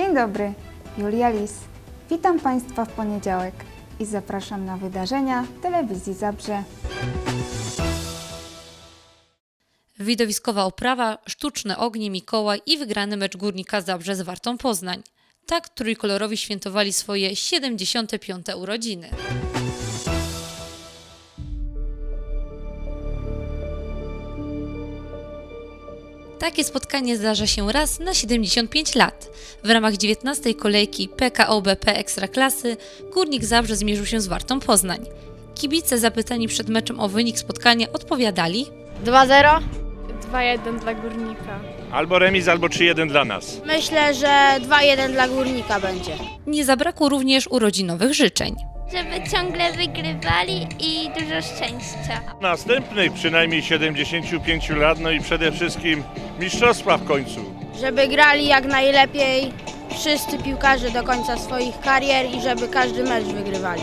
Dzień dobry, Julia Lis. Witam Państwa w poniedziałek i zapraszam na wydarzenia telewizji Zabrze. Widowiskowa oprawa, sztuczne ognie Mikołaj i wygrany mecz Górnika Zabrze z Wartą Poznań. Tak trójkolorowi świętowali swoje 75. urodziny. Takie spotkanie zdarza się raz na 75 lat. W ramach 19. kolejki PKO BP Ekstraklasy Górnik Zabrze zmierzył się z Wartą Poznań. Kibice zapytani przed meczem o wynik spotkania odpowiadali 2-0? 2-1 dla górnika. Albo remis, albo 3-1 dla nas. Myślę, że 2-1 dla górnika będzie. Nie zabrakło również urodzinowych życzeń. Żeby ciągle wygrywali i dużo szczęścia. Następnych przynajmniej 75 lat, no i przede wszystkim mistrzostwa w końcu. Żeby grali jak najlepiej wszyscy piłkarze do końca swoich karier i żeby każdy mecz wygrywali.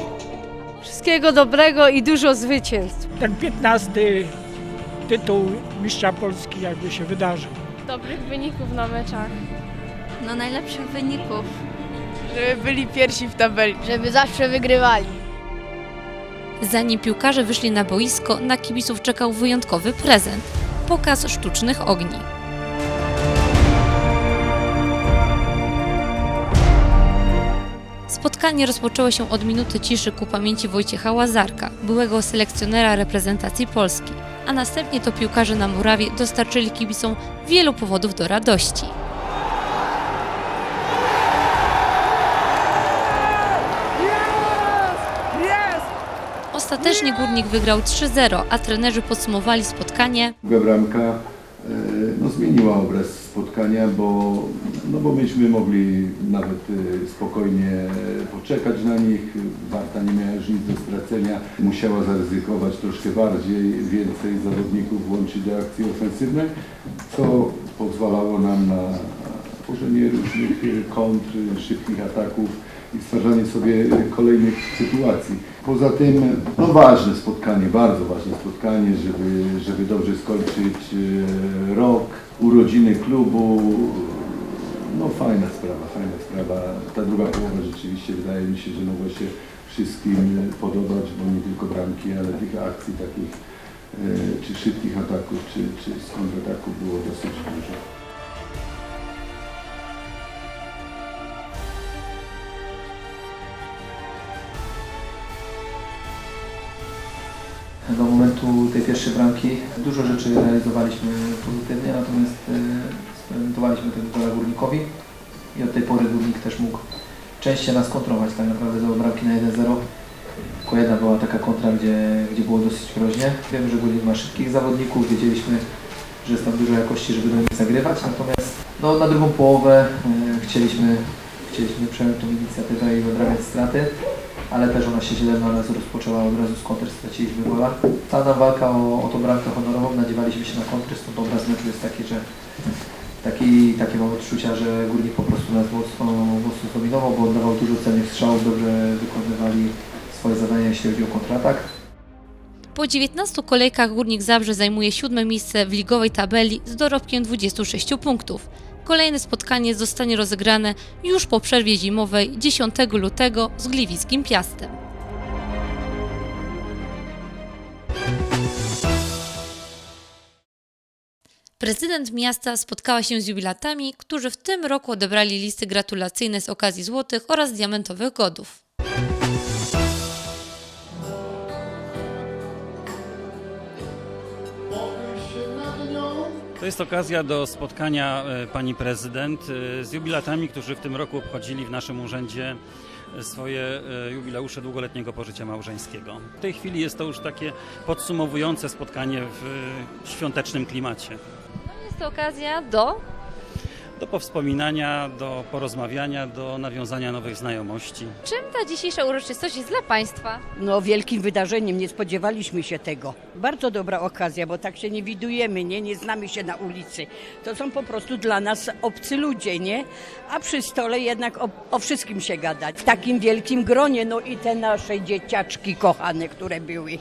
Wszystkiego dobrego i dużo zwycięstw. ten 15 tytuł mistrza Polski jakby się wydarzył. Dobrych wyników na meczach. No najlepszych wyników. Żeby byli pierwsi w tabeli. Żeby zawsze wygrywali. Zanim piłkarze wyszli na boisko, na kibiców czekał wyjątkowy prezent pokaz sztucznych ogni. Spotkanie rozpoczęło się od minuty ciszy ku pamięci Wojciecha Łazarka, byłego selekcjonera reprezentacji Polski, a następnie to piłkarze na murawie dostarczyli kibicom wielu powodów do radości. Ostatecznie Górnik wygrał 3-0, a trenerzy podsumowali spotkanie bramka e, no, zmieniła obraz spotkania, bo, no, bo myśmy mogli nawet e, spokojnie poczekać na nich. Warta nie miała już nic do stracenia. Musiała zaryzykować troszkę bardziej, więcej zawodników włączyć do akcji ofensywnej, co pozwalało nam na tworzenie różnych e, kontr, szybkich ataków i stwarzanie sobie kolejnych sytuacji. Poza tym, no ważne spotkanie, bardzo ważne spotkanie, żeby, żeby dobrze skończyć e, rok, urodziny klubu. No fajna sprawa, fajna sprawa. Ta druga połowa rzeczywiście wydaje mi się, że mogła się wszystkim podobać, bo nie tylko bramki, ale tych akcji takich, e, czy szybkich ataków, czy, czy z kontrataków było dosyć dużo. Do momentu tej pierwszej bramki. Dużo rzeczy realizowaliśmy pozytywnie, natomiast e, sprementowaliśmy tego gola Górnikowi i od tej pory Górnik też mógł częściej nas kontrować. Tak naprawdę do bramki na 1-0. Tylko jedna była taka kontra, gdzie, gdzie było dosyć groźnie. Wiemy, że Górnik ma szybkich zawodników, wiedzieliśmy, że jest tam dużo jakości, żeby do nich zagrywać, natomiast no, na drugą połowę e, chcieliśmy, chcieliśmy przejąć tą inicjatywę i odrabiać straty ale też ona się źle na nas rozpoczęła od razu z kontr, straciliśmy gola. Ta nam walka o, o tą bramkę honorową, nadziewaliśmy się na kontry, stąd obraz meczu jest taki, że taki, takie mam odczucia, że Górnik po prostu nas mocno, mocno zdominował, bo oddawał dużo cennych strzałów, dobrze wykonywali swoje zadania, jeśli chodzi o kontratak. Po 19 kolejkach Górnik Zabrze zajmuje siódme miejsce w ligowej tabeli z dorobkiem 26 punktów. Kolejne spotkanie zostanie rozegrane już po przerwie zimowej 10 lutego z Gliwickim Piastem. Prezydent miasta spotkała się z jubilatami, którzy w tym roku odebrali listy gratulacyjne z okazji złotych oraz diamentowych godów. Jest okazja do spotkania e, pani prezydent e, z jubilatami, którzy w tym roku obchodzili w naszym urzędzie e, swoje jubileusze długoletniego pożycia małżeńskiego. W tej chwili jest to już takie podsumowujące spotkanie w świątecznym klimacie. Jest okazja do Do powspominania, do porozmawiania, do nawiązania nowych znajomości. Czym ta dzisiejsza uroczystość jest dla Państwa? No wielkim wydarzeniem, nie spodziewaliśmy się tego. Bardzo dobra okazja, bo tak się nie widujemy, nie, nie znamy się na ulicy. To są po prostu dla nas obcy ludzie, nie? A przy stole jednak o, o wszystkim się gada. W takim wielkim gronie, no i te nasze dzieciaczki kochane, które były.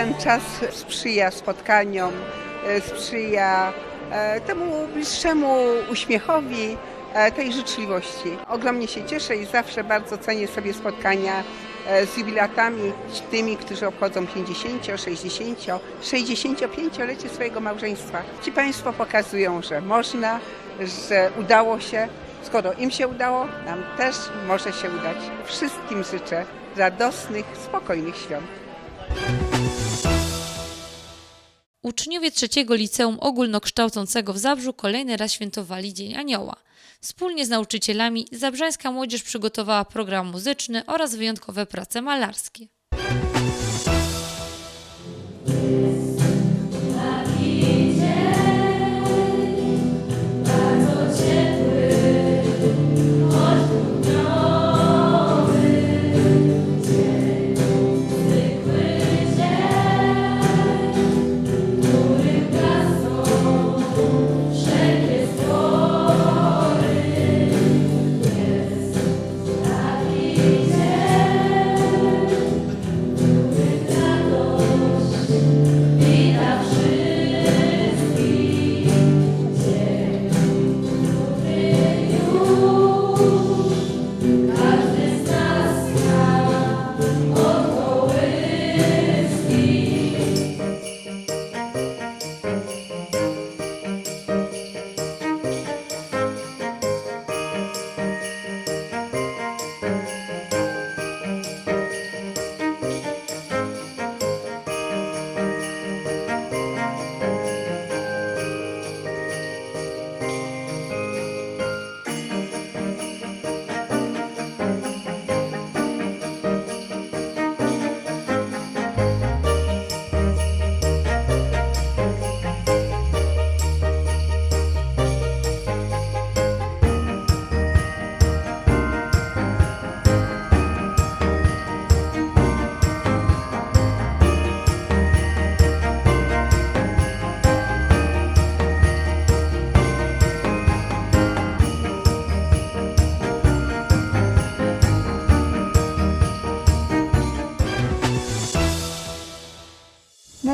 Ten czas sprzyja spotkaniom, e, sprzyja e, temu bliższemu uśmiechowi, e, tej życzliwości. Ogromnie się cieszę i zawsze bardzo cenię sobie spotkania z jubilatami, tymi, którzy obchodzą 50, 60, 65-lecie swojego małżeństwa. Ci Państwo pokazują, że można, że udało się. Skoro im się udało, nam też może się udać. Wszystkim życzę radosnych, spokojnych świąt. Uczniowie trzeciego liceum ogólnokształcącego w Zabrzu kolejny raz świętowali Dzień Anioła. Wspólnie z nauczycielami zabrzańska młodzież przygotowała program muzyczny oraz wyjątkowe prace malarskie.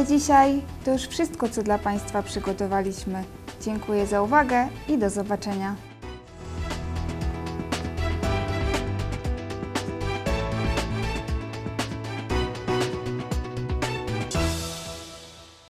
Dzisiaj to już wszystko, co dla Państwa przygotowaliśmy. Dziękuję za uwagę i do zobaczenia.